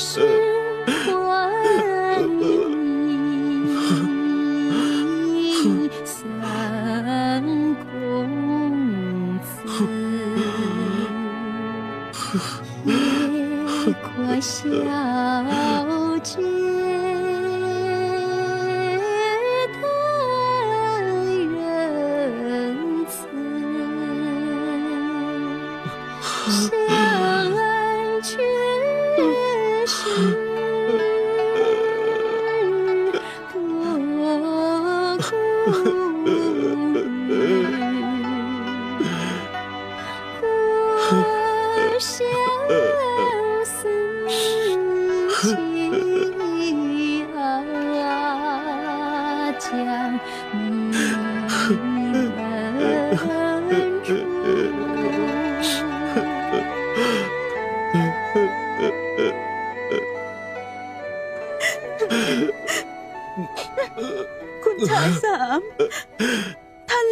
是。幻影三公子夜过小街疼人子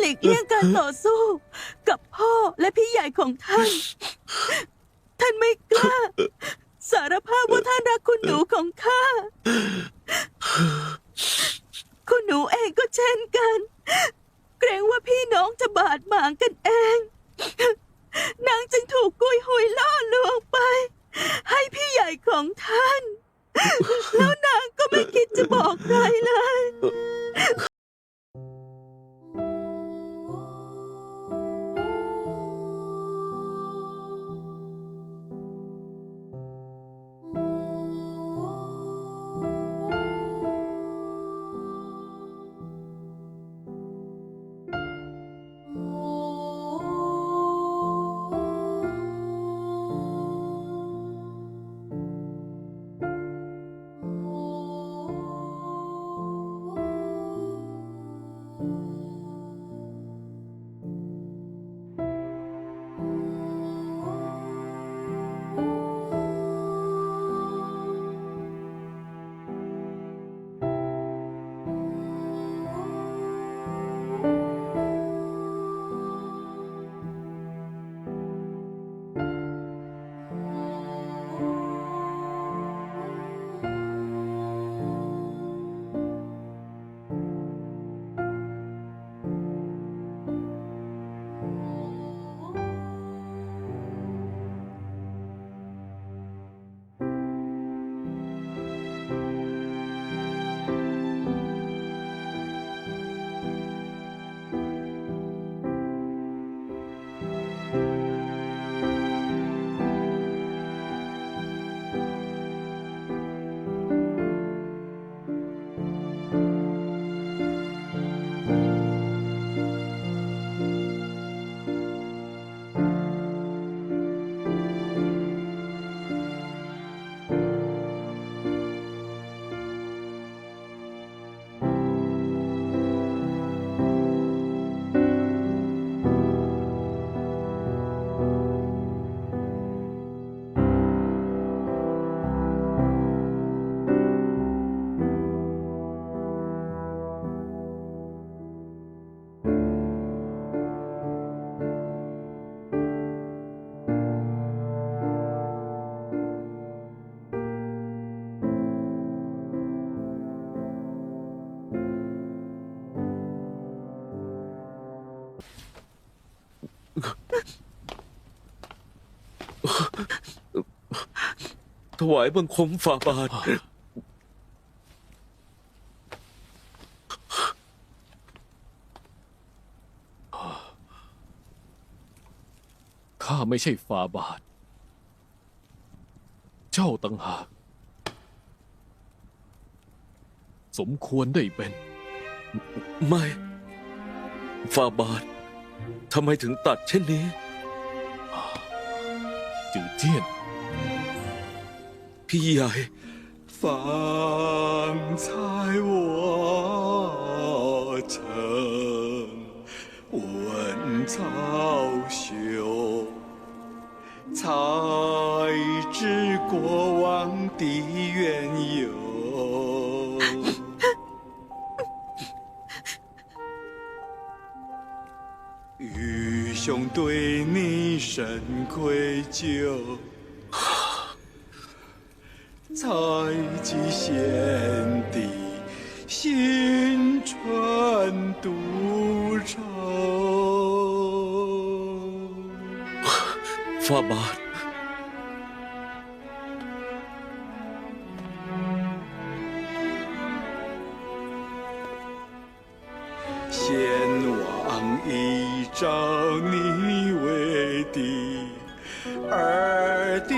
ลีกเลี่ยงการต่อสู้ กับพ่อและพี่ใหญ่ของท่าน ท่านไม่กล้า สารภาพว่าท่านรักคุณหนูของข้า คุณหนูเองก็เช่นกัน เกรงว่าพี่น้องจะบาดหมางกันเอง นางจึงถูกกุยหุยล่อลวงไป ให้พี่ใหญ่ของท่าน แล้วนางก็ไม่คิดจะบอกใครเลย ถวายบังคมฝ่าบาท ข้าไม่ใช่ฟาบาท เจ้าต่างหาก สมควรได้เป็น ไม่ฝ่าบาททำไมถึงตัดเช่นนี้ จือเจี้ยน 彼爱方才我曾问曹休才知过往的缘由。愚兄对你甚愧疚。采集先地新春独愁。法妈，先王已召你为帝，二帝。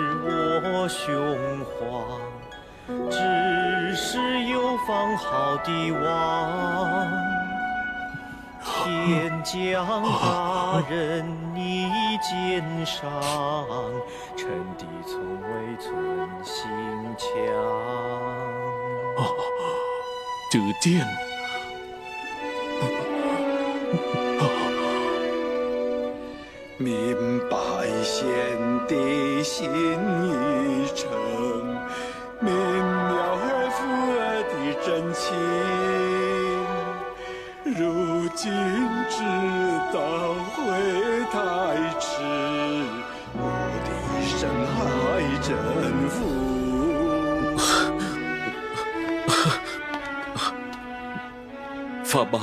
雄黄，只是有方好帝王。天将大任你肩上，臣弟从未存心强。哦，主，明白。先的心已成，明了和父爱的真情，如今知道悔太迟，我的一生还真服。法妈。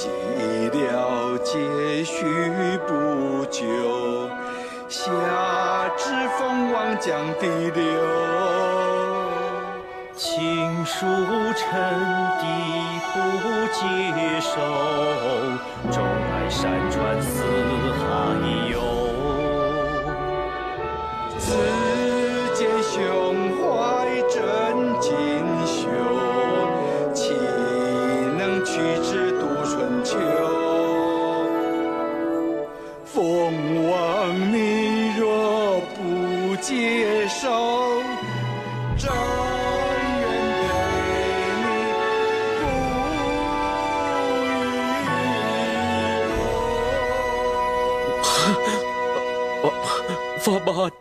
寂寥结续不久，夏至风亡江底流。青书沉底不接受，钟外山川四海游。 ฟาบาท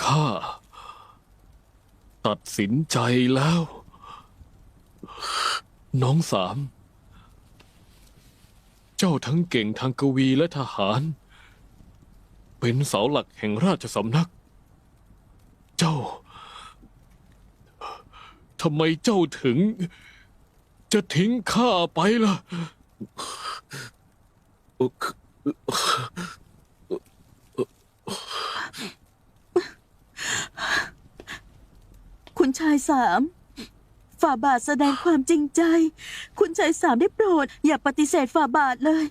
ข้าตัดสินใจแล้ว น้องสาม เจ้าทั้งเก่งทางกวีและทหาร เป็นเสาหลักแห่งราชสำนัก เจ้าทำไมเจ้าถึง จะทิ้งข้าไปล่ะ คุณชายสามฝ่าบาทแสดงความจริงใจ คุณชายสามได้โปรด อย่าปฏิเสธฝ่าบาทเลย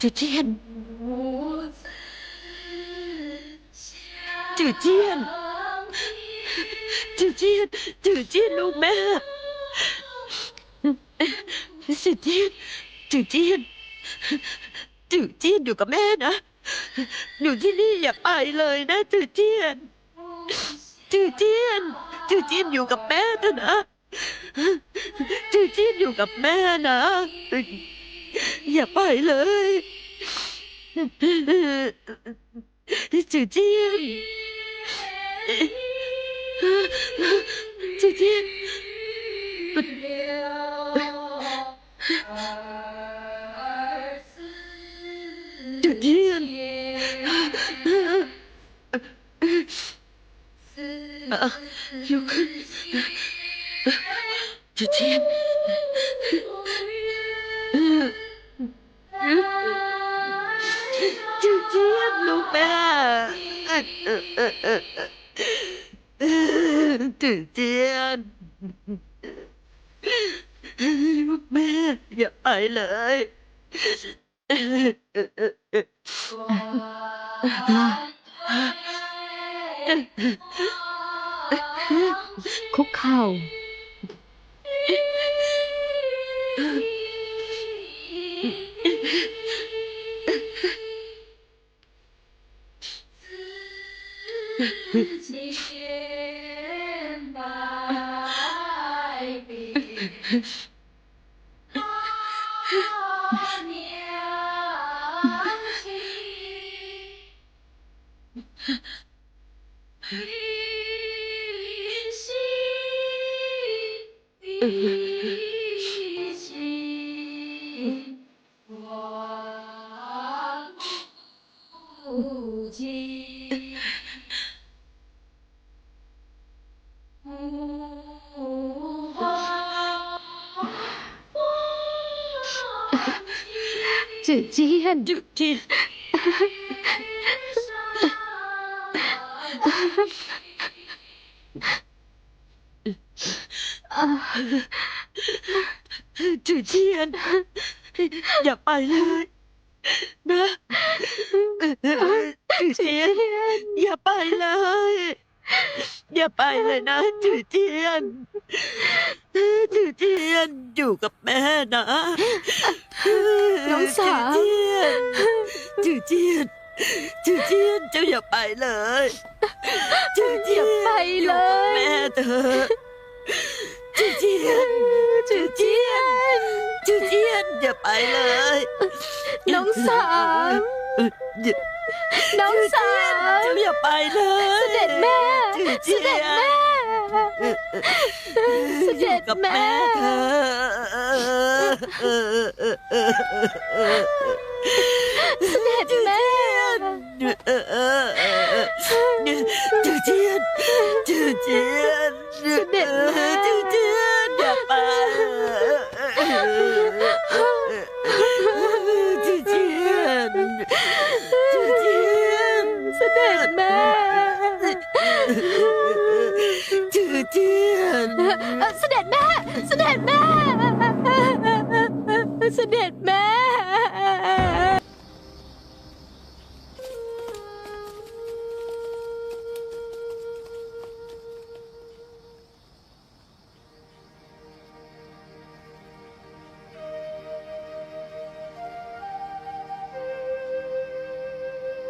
จือเจียน จือเจียน จือเจียน จือเจียนลูกแม่สิเจียน จือเจียน จือเจียนอยู่กับแม่นะ อยู่ที่นี่อย่าไปเลยนะจือเจียน จือเจียนจือเจียนอยู่กับแม่เถอะนะจือเจียนอยู่กับแม่นะ อย่าไปเลยจือเจียนจือเจียนจือเจียน à, Nhung Chị Thiên Chị Thiên lúc ba Chị Thiên Lúc ba Gặp lại lại Wow. คุกเข่า จืดเจียนจืดเจียนจืดเจียน อย่าไปเลยนะจืดเจียน อย่าไปเลย อย่าไปเลยนะจืดเจียน จืดเจียนอยู่กับแม่นะน้องสาวจืดเจียนจืดเจียนจืดเจียนเจ้าอย่าไปเลยจืดเจียนอย่าไปเลยอกับแม่เธอะจืดเจียนจืดเจียนจืดเจียนอย่าไปเลย น้องสาวอย่าน้องสาวเจ้าอย่าไปเลย เสด็จแม่จืดเสเจียด็จนแม่ เสด็จกับแม่แม่เธอะเสด็จแม่จืดเจียนจืดเจียนเสด็จแม่จืดเจียนอย่าไป เจียน เอ่อเสด็จแม่ เสด็จแม่ เสด็จแม่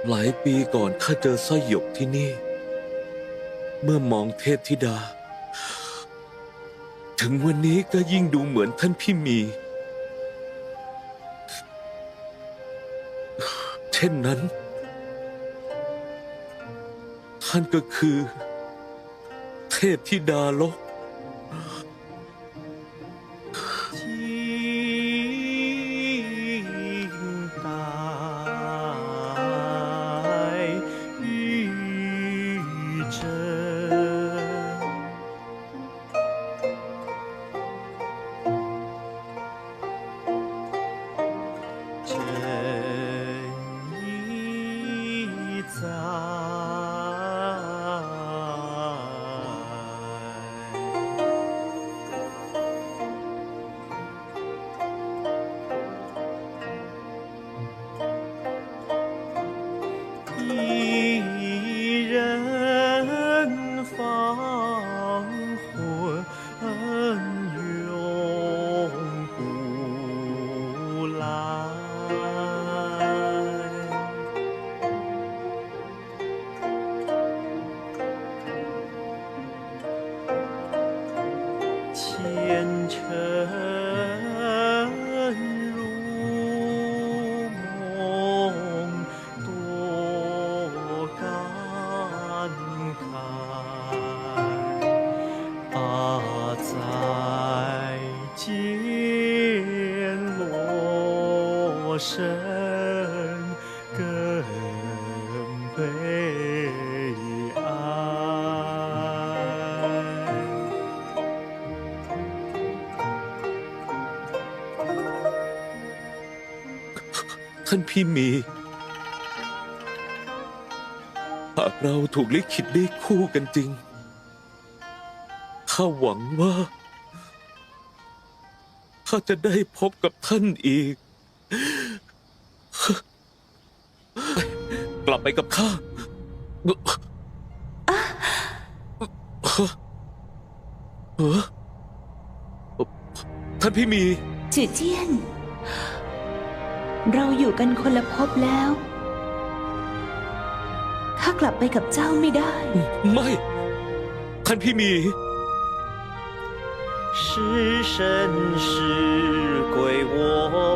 หลายปีก่อนข้าเจอสร้อยหยกที่นี่ เมื่อมองเทพธิดา ถึงวันนี้ก็ยิ่งดูเหมือนท่านพี่มี เช่นนั้น ท่านก็คือ เทพธิดาลก ท่านพี่มี หากเราถูกลิขิตได้คู่กันจริง ข้าหวังว่า ข้าจะได้พบกับท่านอีก กลับไปกับข้า เออท่านพี่มี จือเจี้ยน เราอยู่กันคนละภพแล้ว ข้ากลับไปกับเจ้าไม่ได้ ไม่ ท่านพี่มี 是生是归我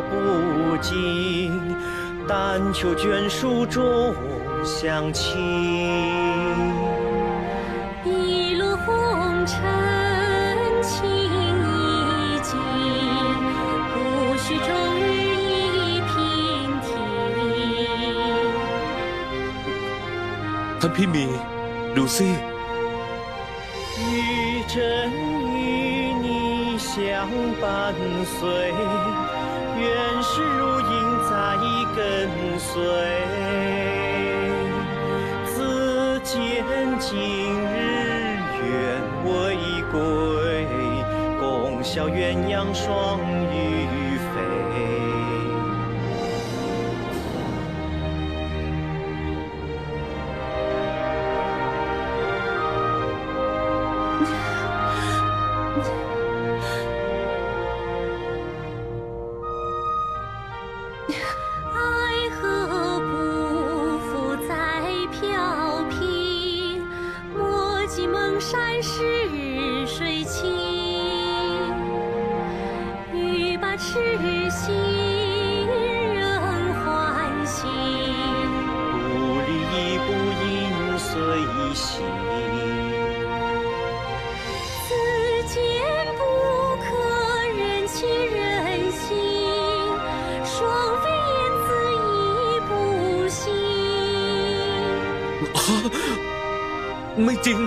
不尽，但求眷属中 相亲。一路红尘情意尽，不须终日一平替。 ท่านพี่มี ดูสิ 与真与你相伴随，愿是如影在跟随。 见今日愿为归，共效鸳鸯双羽山是水情。欲把痴心仍唤醒，不离亦不应随行。此间不可人情人心，双飞燕子已不行。 ไม่จริง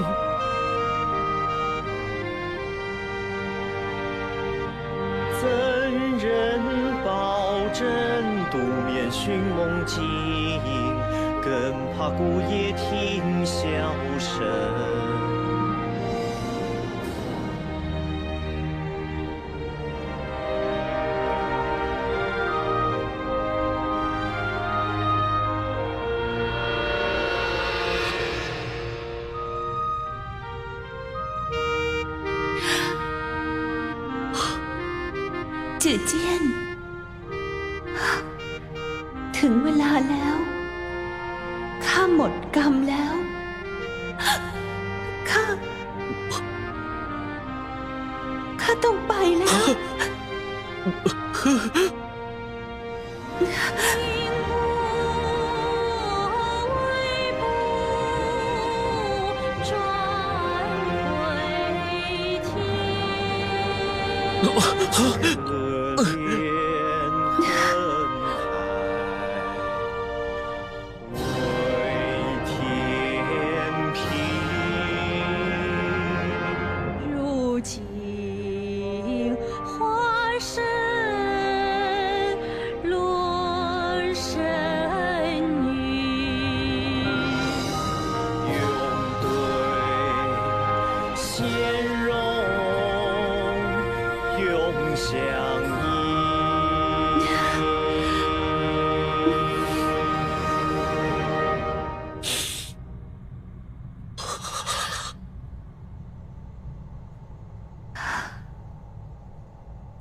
孤夜听箫声。老好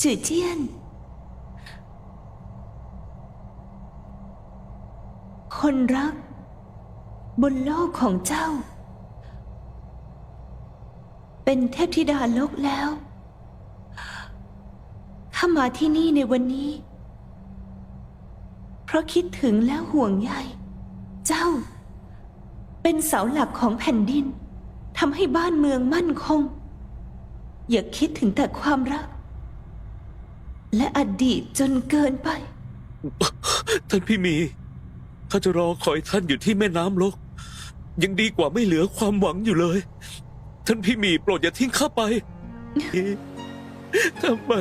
จือเจี้ยน คนรัก บนโลกของเจ้า เป็นเทพธิดาโลกแล้วข้ามาที่นี่ในวันนี้ เพราะคิดถึงแล้วห่วงใยเจ้า เป็นเสาหลักของแผ่นดินทำให้บ้านเมืองมั่นคง อย่าคิดถึงแต่ความรัก และอดีตจนเกินไป ท่านพี่มี ข้าจะรอคอยท่านอยู่ที่แม่น้ำลก ยังดีกว่าไม่เหลือความหวังอยู่เลย ท่านพี่มีโปรดอย่าทิ้งข้าไปทำไม